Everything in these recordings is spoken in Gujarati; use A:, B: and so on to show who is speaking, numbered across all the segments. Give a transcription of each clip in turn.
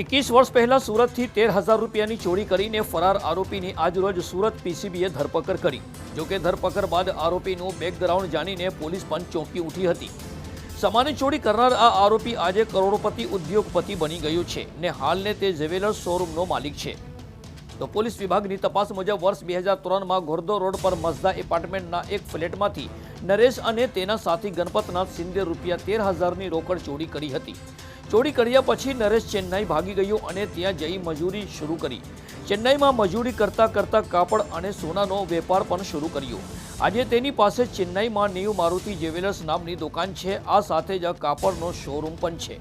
A: એકવીસ વર્ષ પહેલા સુરતથી તેર હજાર રૂપિયાની ચોરી કરીને ફરાર આરોપીની આજરોજ સુરત પીસીબીએ ધરપકડ કરી. જોકે ધરપકડ બાદ આરોપીનું બેકગ્રાઉન્ડ જાણીને પોલીસ પણ ચોંકી ઉઠી હતી. સામાન્ય ચોરી કરનાર આ આરોપી આજે કરોડોપતિ ઉદ્યોગપતિ બની ગયું છે ને હાલને તે જ્વેલર્સ શોરૂમનો માલિક છે. તો પોલીસ વિભાગની તપાસ મુજબ વર્ષ બે હજાર ત્રણમાં ઘોરદો રોડ પર મઝદા એપાર્ટમેન્ટના એક ફ્લેટમાંથી નરેશ અને તેના સાથી ગણપતનાથ સિંધે રૂપિયા તેર હજારની રોકડ ચોરી કરી હતી. ચોરી કર્યા પછી નરેશ ચેન્નાઈ ભાગી ગયો અને ત્યાં જઈ મજૂરી શરૂ કરી. ચેન્નાઈમાં મજૂરી કરતા કરતા કાપડ અને સોનાનો વેપાર પણ શરૂ કર્યો. આજે તેની પાસે ચેન્નાઈમાં ન્યૂ મારુતિ જ્વેલર્સ નામની દુકાન છે. આ સાથે જ કાપડનો શોરૂમ પણ છે.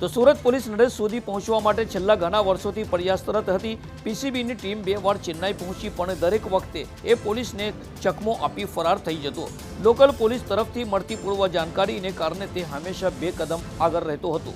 A: તો સુરત પોલીસ નરેશ સુધી પહોંચવા માટે છેલ્લા ઘણા વર્ષોથી પ્રયાસરત હતી. પીસીબીની ટીમ બે વાર ચેન્નાઈ પહોંચી, પણ દરેક વખતે એ પોલીસને ચકમો આપી ફરાર થઈ જતો. લોકલ પોલીસ તરફથી મળતી પૂર્વ જાણકારીને કારણે તે હંમેશા બે કદમ આગળ રહેતો હતો.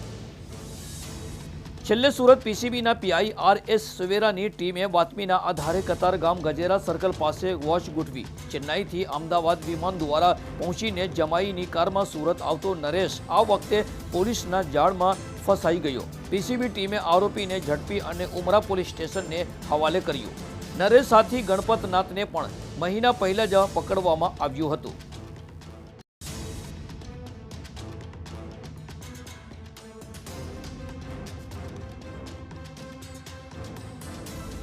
A: છેલ્લે સુરત પીસીબીના પીઆઈ આર એસ સુવેરાની ટીમે બાતમીના આધારે કતારગામ ગજેરા સર્કલ પાસે વોચ ગોઠવી. ચેન્નાઈથી અમદાવાદ વિમાન દ્વારા પહોંચીને જમાઈની કારમાં સુરત આવતો નરેશ આ વખતે પોલીસના જાળમાં ફસાઈ ગયો. પીસીબી ટીમે આરોપીને ઝડપી અને ઉમરા પોલીસ સ્ટેશનને હવાલે કર્યો. નરેશ સાથી ગણપતનાથને પણ મહિના પહેલા જ પકડવામાં આવ્યું હતું.